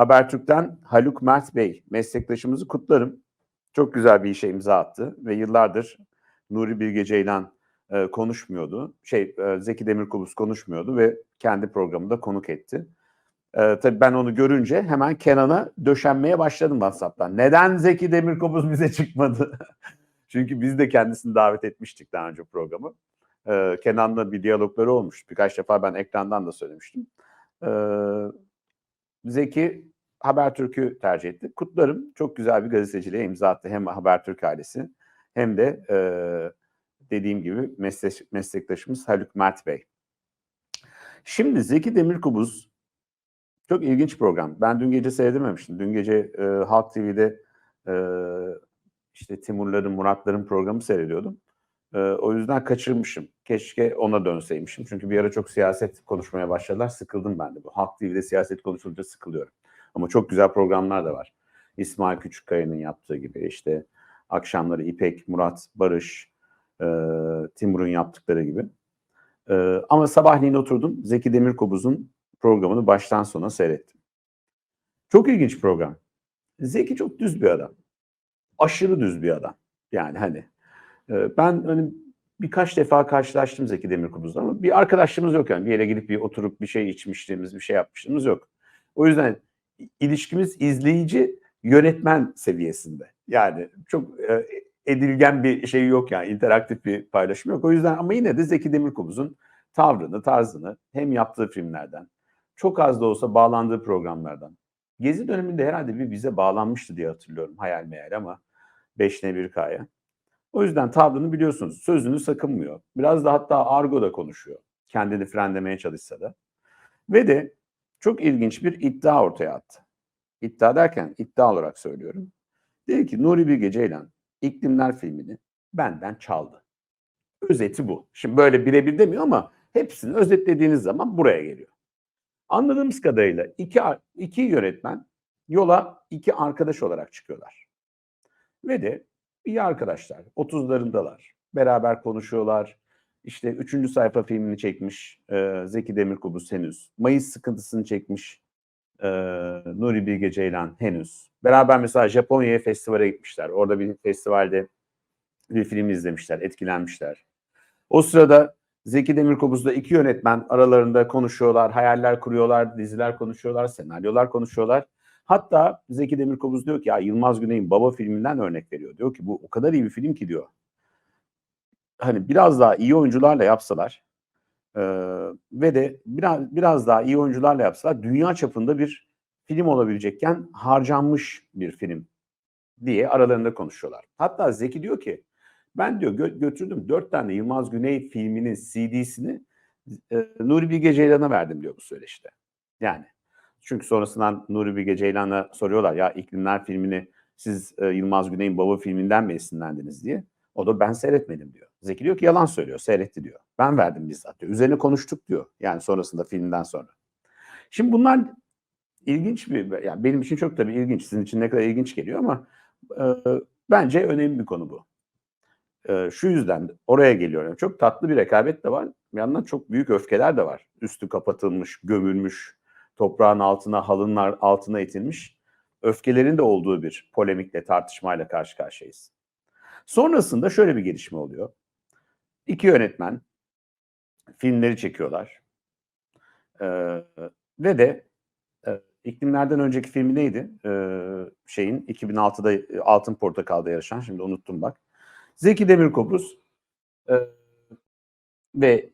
Habertürk'ten Haluk Mert Bey meslektaşımızı kutlarım. Çok güzel bir işe imza attı ve yıllardır Nuri Bilge Ceylan e, konuşmuyordu. Şey e, Zeki Demirkubuz konuşmuyordu ve kendi programında konuk etti. E, tabii ben onu görünce hemen Kenan'a döşenmeye başladım WhatsApp'tan. Neden Zeki Demirkubuz bize çıkmadı? Çünkü biz de kendisini davet etmiştik daha önce programı. E, Kenan'la bir diyalogları olmuş. Birkaç defa ben ekrandan da söylemiştim. E, Zeki Habertürk'ü tercih etti. Kutlarım. Çok güzel bir gazeteciliğe imza attı. Hem Habertürk ailesi hem de e, dediğim gibi meslek, meslektaşımız Haluk Mert Bey. Şimdi Zeki Demirkubuz çok ilginç program. Ben dün gece seyredememiştim. Dün gece e, Halk TV'de e, işte Timurların, Muratların programı seyrediyordum. E, o yüzden kaçırmışım. Keşke ona dönseymişim. Çünkü bir ara çok siyaset konuşmaya başladılar. Sıkıldım ben de. Bu Halk TV'de siyaset konuşulunca sıkılıyorum. Ama çok güzel programlar da var. İsmail Küçükkaya'nın yaptığı gibi işte akşamları İpek, Murat, Barış, e, Timur'un yaptıkları gibi. E, ama sabahleyin oturdum Zeki Demirkubuz'un programını baştan sona seyrettim. Çok ilginç program. Zeki çok düz bir adam. Aşırı düz bir adam. Yani hani e, ben hani birkaç defa karşılaştım Zeki Demirkubuz'la ama bir arkadaşlığımız yok yani. Bir yere gidip bir oturup bir şey içmişliğimiz, bir şey yapmışlığımız yok. O yüzden ilişkimiz izleyici yönetmen seviyesinde. Yani çok e, edilgen bir şey yok yani interaktif bir paylaşım yok. O yüzden ama yine de Zeki Demirkubuz'un tavrını, tarzını hem yaptığı filmlerden, çok az da olsa bağlandığı programlardan. Gezi döneminde herhalde bir bize bağlanmıştı diye hatırlıyorum hayal meyal ama 5 ne 1 K'ya. O yüzden tavrını biliyorsunuz. Sözünü sakınmıyor. Biraz da hatta argo da konuşuyor. Kendini frenlemeye çalışsa da. Ve de çok ilginç bir iddia ortaya attı. İddia derken iddia olarak söylüyorum. Dedi ki Nuri Bilge Ceylan İklimler filmini benden çaldı. Özeti bu. Şimdi böyle birebir demiyor ama hepsini özetlediğiniz zaman buraya geliyor. Anladığımız kadarıyla iki, iki yönetmen yola iki arkadaş olarak çıkıyorlar. Ve de iyi arkadaşlar. 30'larındalar. Beraber konuşuyorlar. İşte üçüncü sayfa filmini çekmiş e, Zeki Demirkubuz henüz. Mayıs sıkıntısını çekmiş e, Nuri Bilge Ceylan henüz. Beraber mesela Japonya'ya festivale gitmişler. Orada bir festivalde bir film izlemişler, etkilenmişler. O sırada Zeki Demirkubuz'da iki yönetmen aralarında konuşuyorlar, hayaller kuruyorlar, diziler konuşuyorlar, senaryolar konuşuyorlar. Hatta Zeki Demirkubuz diyor ki ya Yılmaz Güney'in Baba filminden örnek veriyor. Diyor ki bu o kadar iyi bir film ki diyor. Hani biraz daha iyi oyuncularla yapsalar e, ve de biraz biraz daha iyi oyuncularla yapsalar dünya çapında bir film olabilecekken harcanmış bir film diye aralarında konuşuyorlar. Hatta Zeki diyor ki ben diyor gö- götürdüm dört tane Yılmaz Güney filminin CD'sini e, Nuri Bilge Ceylan'a verdim diyor bu söyleşte. Yani çünkü sonrasından Nuri Bilge Ceylan'a soruyorlar ya İklimler filmini siz e, Yılmaz Güney'in baba filminden mi esinlendiniz diye. O da ben seyretmedim diyor. Zeki diyor ki yalan söylüyor, seyretti diyor. Ben verdim bizzat diyor. Üzerine konuştuk diyor. Yani sonrasında filmden sonra. Şimdi bunlar ilginç bir, yani benim için çok tabii ilginç. Sizin için ne kadar ilginç geliyor ama e, bence önemli bir konu bu. E, şu yüzden oraya geliyorum. Çok tatlı bir rekabet de var. Bir yandan çok büyük öfkeler de var. Üstü kapatılmış, gömülmüş, toprağın altına, halının altına itilmiş öfkelerin de olduğu bir polemikle, tartışmayla karşı karşıyayız. Sonrasında şöyle bir gelişme oluyor. İki yönetmen filmleri çekiyorlar. Ee, ve de e, iklimlerden önceki filmi neydi? Ee, şeyin 2006'da e, Altın Portakal'da yarışan, şimdi unuttum bak. Zeki Demirkubuz e, ve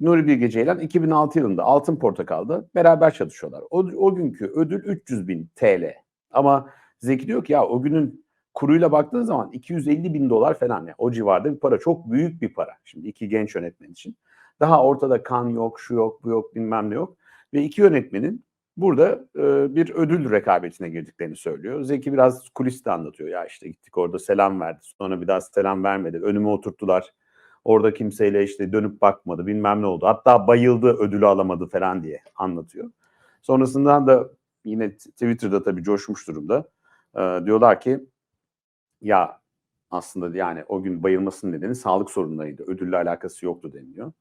Nuri Bilge Ceylan 2006 yılında Altın Portakal'da beraber çalışıyorlar. O, o günkü ödül 300 bin TL. Ama Zeki diyor ki ya o günün kuruyla baktığın zaman 250 bin dolar falan yani o civarda bir para. Çok büyük bir para. Şimdi iki genç yönetmen için. Daha ortada kan yok, şu yok, bu yok, bilmem ne yok. Ve iki yönetmenin burada e, bir ödül rekabetine girdiklerini söylüyor. Zeki biraz kuliste anlatıyor. Ya işte gittik orada selam verdi. Sonra bir daha selam vermedi. Önüme oturttular. Orada kimseyle işte dönüp bakmadı. Bilmem ne oldu. Hatta bayıldı ödülü alamadı falan diye anlatıyor. Sonrasından da yine Twitter'da tabii coşmuş durumda. E, diyorlar ki ya aslında yani o gün bayılmasının nedeni sağlık sorunlarıydı. Ödülle alakası yoktu deniliyor.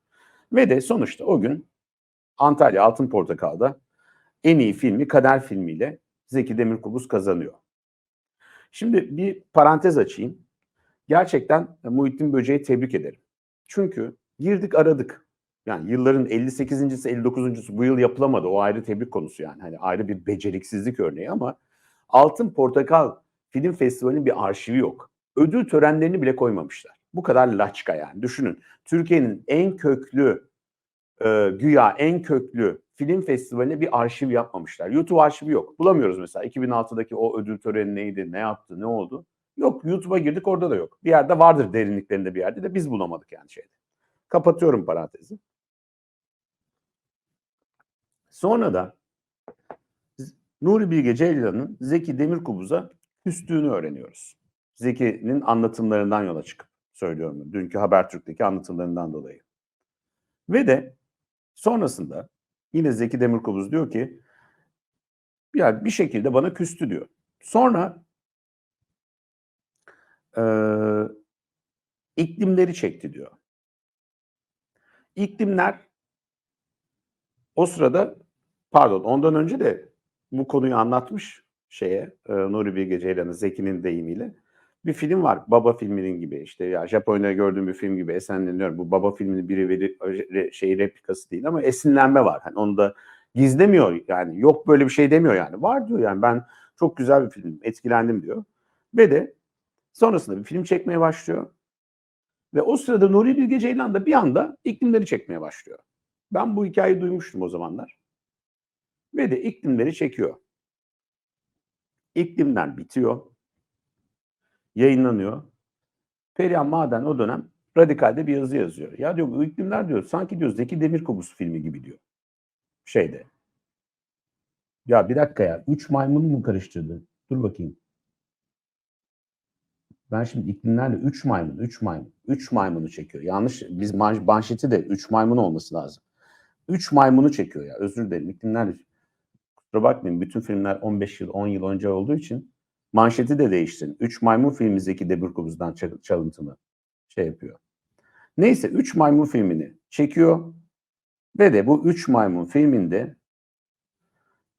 Ve de sonuçta o gün Antalya Altın Portakal'da en iyi filmi Kader filmiyle Zeki Demirkubuz kazanıyor. Şimdi bir parantez açayım. Gerçekten Muhittin Böceği tebrik ederim. Çünkü girdik aradık. Yani yılların 58.si 59.sü bu yıl yapılamadı. O ayrı tebrik konusu yani. Hani ayrı bir beceriksizlik örneği ama Altın Portakal Film Festivali'nin bir arşivi yok. Ödül törenlerini bile koymamışlar. Bu kadar laçka yani. Düşünün. Türkiye'nin en köklü e, güya en köklü film festivaline bir arşiv yapmamışlar. YouTube arşivi yok. Bulamıyoruz mesela. 2006'daki o ödül töreni neydi, ne yaptı, ne oldu? Yok. YouTube'a girdik orada da yok. Bir yerde vardır derinliklerinde bir yerde de biz bulamadık yani şeyde. Kapatıyorum parantezi. Sonra da Nuri Bilge Ceylan'ın Zeki Demirkubuz'a küstüğünü öğreniyoruz. Zeki'nin anlatımlarından yola çıkıp söylüyorum. Dünkü Habertürk'teki anlatımlarından dolayı. Ve de sonrasında yine Zeki Demirkubuz diyor ki yani bir şekilde bana küstü diyor. Sonra e, iklimleri çekti diyor. İklimler o sırada pardon ondan önce de bu konuyu anlatmış şeye e, Nuri Bilge Ceylan'ın Zeki'nin deyimiyle. Bir film var Baba filminin gibi işte ya Japonya'da gördüğüm bir film gibi esinleniyorum. Bu Baba filminin biri veri, şey replikası değil ama esinlenme var. Hani onu da gizlemiyor yani yok böyle bir şey demiyor yani. Var diyor yani ben çok güzel bir film etkilendim diyor. Ve de sonrasında bir film çekmeye başlıyor. Ve o sırada Nuri Bilge Ceylan da bir anda iklimleri çekmeye başlıyor. Ben bu hikayeyi duymuştum o zamanlar. Ve de iklimleri çekiyor. İklimler bitiyor. Yayınlanıyor. Perihan Maden o dönem Radikal'de bir yazı yazıyor. Ya diyor bu iklimler diyor sanki diyor Zeki Demirkubuz filmi gibi diyor. Şeyde. Ya bir dakika ya. Üç maymun mu karıştırdı? Dur bakayım. Ben şimdi iklimlerle üç maymun, üç maymun, üç maymunu çekiyor. Yanlış, biz manşeti de üç maymun olması lazım. Üç maymunu çekiyor ya. Özür dilerim. İklimlerle Kusura bakmayın bütün filmler 15 yıl 10 yıl önce olduğu için manşeti de değiştirin. 3 maymun filmi Zeki Demirkubuz'dan çalıntımı şey yapıyor. Neyse 3 maymun filmini çekiyor ve de bu 3 maymun filminde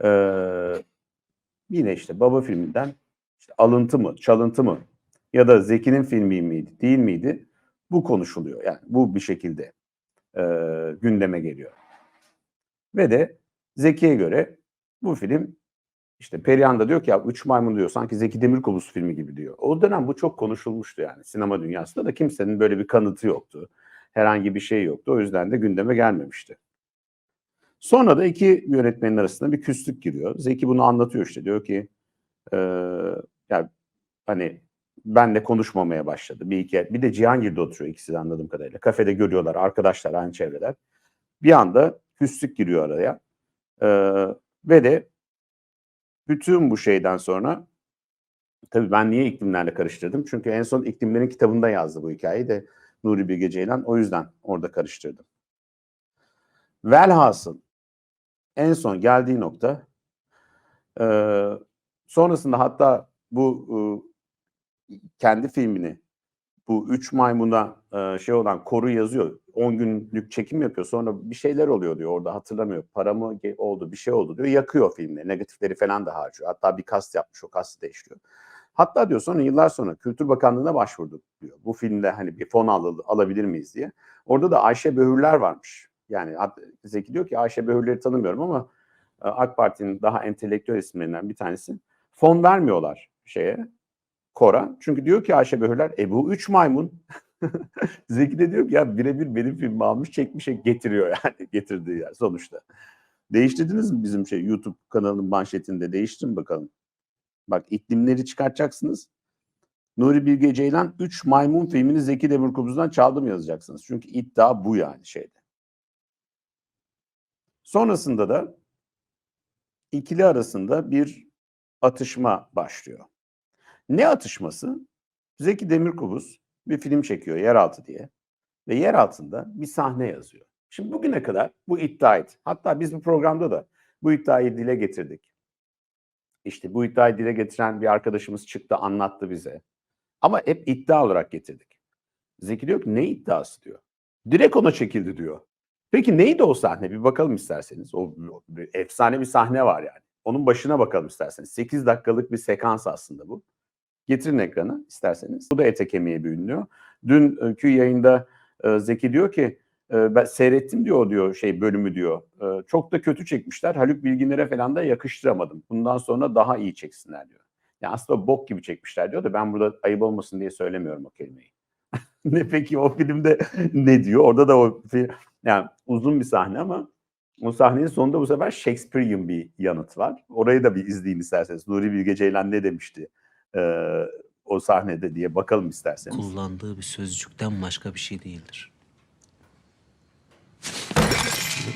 e, yine işte baba filminden işte alıntı mı çalıntı mı ya da Zeki'nin filmi miydi değil miydi bu konuşuluyor. Yani bu bir şekilde e, gündeme geliyor. Ve de Zeki'ye göre bu film işte Perihan da diyor ki ya Üç Maymun diyor sanki Zeki Demirkubuz filmi gibi diyor. O dönem bu çok konuşulmuştu yani sinema dünyasında da kimsenin böyle bir kanıtı yoktu. Herhangi bir şey yoktu. O yüzden de gündeme gelmemişti. Sonra da iki yönetmenin arasında bir küslük giriyor. Zeki bunu anlatıyor işte diyor ki e, yani hani benle konuşmamaya başladı. Bir iki bir de Cihangir'de oturuyor ikisi de anladığım kadarıyla. Kafede görüyorlar arkadaşlar aynı çevreler. Bir anda küslük giriyor araya. E, ve de bütün bu şeyden sonra tabii ben niye iklimlerle karıştırdım? Çünkü en son iklimlerin kitabında yazdı bu hikayeyi de Nuri Bilge Ceylan. O yüzden orada karıştırdım. Velhasıl en son geldiği nokta sonrasında hatta bu kendi filmini bu üç maymuna e, şey olan koru yazıyor. 10 günlük çekim yapıyor. Sonra bir şeyler oluyor diyor orada hatırlamıyor. Para mı oldu bir şey oldu diyor. Yakıyor filmleri. Negatifleri falan da harcıyor. Hatta bir kast yapmış o kastı değiştiriyor. Hatta diyor sonra yıllar sonra Kültür Bakanlığı'na başvurduk diyor. Bu filmde hani bir fon al, alabilir miyiz diye. Orada da Ayşe Böhürler varmış. Yani Zeki diyor ki Ayşe Böhürler'i tanımıyorum ama AK Parti'nin daha entelektüel isimlerinden bir tanesi. Fon vermiyorlar şeye Kora. Çünkü diyor ki Ayşe Böhürler e bu üç maymun. Zeki de diyor ki ya birebir benim filmi almış çekmiş getiriyor yani getirdiği yer sonuçta. Değiştirdiniz mi bizim şey YouTube kanalının manşetinde değiştirin bakalım. Bak iklimleri çıkartacaksınız. Nuri Bilge Ceylan 3 maymun filmini Zeki Demirkubuz'dan çaldım yazacaksınız. Çünkü iddia bu yani şeyde. Sonrasında da ikili arasında bir atışma başlıyor. Ne atışması? Zeki Demirkubuz bir film çekiyor Yeraltı diye ve yer altında bir sahne yazıyor. Şimdi bugüne kadar bu iddiaydı. Hatta biz bu programda da bu iddiayı dile getirdik. İşte bu iddiayı dile getiren bir arkadaşımız çıktı anlattı bize. Ama hep iddia olarak getirdik. Zeki diyor ki ne iddiası diyor. Direkt ona çekildi diyor. Peki neydi o sahne? Bir bakalım isterseniz. O, o bir efsane bir sahne var yani. Onun başına bakalım isterseniz. 8 dakikalık bir sekans aslında bu. Getirin ekranı isterseniz. Bu da ete kemiğe bürünüyor. Dünkü yayında e, Zeki diyor ki e, ben seyrettim diyor diyor şey bölümü diyor. E, çok da kötü çekmişler. Haluk Bilginer'e falan da yakıştıramadım. Bundan sonra daha iyi çeksinler diyor. Yani aslında bok gibi çekmişler diyor da ben burada ayıp olmasın diye söylemiyorum o kelimeyi. ne peki o filmde ne diyor? Orada da o film yani uzun bir sahne ama o sahnenin sonunda bu sefer Shakespearean bir yanıt var. Orayı da bir izleyin isterseniz. Nuri Bilge Ceylan ne demişti e, o sahnede diye bakalım isterseniz. kullandığı bir sözcükten başka bir şey değildir.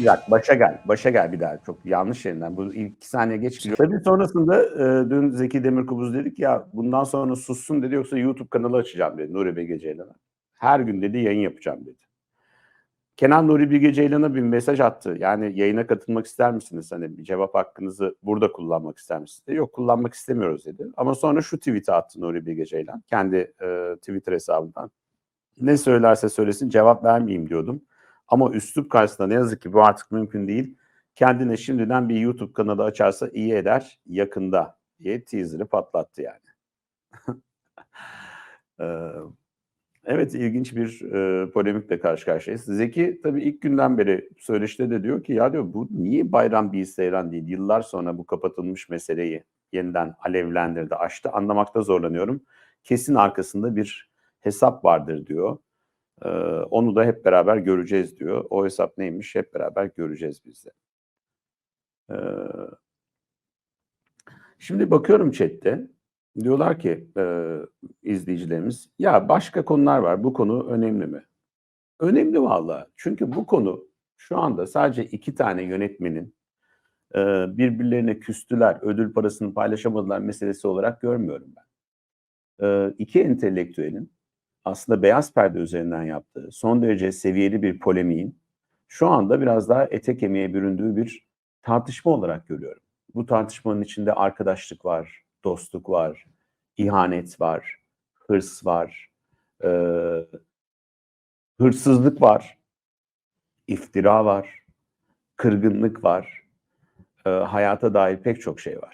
Bir dakika başa gel. Başa gel bir daha. Çok yanlış yerinden. Bu ilk iki saniye geç gidiyor. Tabii sonrasında e, dün Zeki Demirkubuz dedik ya bundan sonra sussun dedi yoksa YouTube kanalı açacağım dedi Nuri Bilge Ceylan'a. Her gün dedi yayın yapacağım dedi. Kenan Nuri Bilge Ceylan'a bir mesaj attı. Yani yayına katılmak ister misiniz? Hani bir cevap hakkınızı burada kullanmak ister misiniz? Yok kullanmak istemiyoruz dedi. Ama sonra şu tweet'i attı Nuri Bilge Ceylan. Kendi e, Twitter hesabından. Ne söylerse söylesin cevap vermeyeyim diyordum. Ama üslup karşısında ne yazık ki bu artık mümkün değil. Kendine şimdiden bir YouTube kanalı açarsa iyi eder yakında diye teaser'ı patlattı yani. Ee, evet ilginç bir e, polemikle karşı karşıyayız. Zeki tabii ilk günden beri söyleşte de diyor ki ya diyor bu niye bayram bir seyran değil? Yıllar sonra bu kapatılmış meseleyi yeniden alevlendirdi, açtı. Anlamakta zorlanıyorum. Kesin arkasında bir hesap vardır diyor. Ee, onu da hep beraber göreceğiz diyor. O hesap neymiş hep beraber göreceğiz biz de. Ee, şimdi bakıyorum chatte. Diyorlar ki e, izleyicilerimiz ya başka konular var bu konu önemli mi? Önemli valla. Çünkü bu konu şu anda sadece iki tane yönetmenin e, birbirlerine küstüler, ödül parasını paylaşamadılar meselesi olarak görmüyorum ben. E, iki entelektüelin aslında beyaz perde üzerinden yaptığı son derece seviyeli bir polemiğin şu anda biraz daha ete kemiğe büründüğü bir tartışma olarak görüyorum. Bu tartışmanın içinde arkadaşlık var, dostluk var, ihanet var, hırs var, e, hırsızlık var, iftira var, kırgınlık var, e, hayata dair pek çok şey var.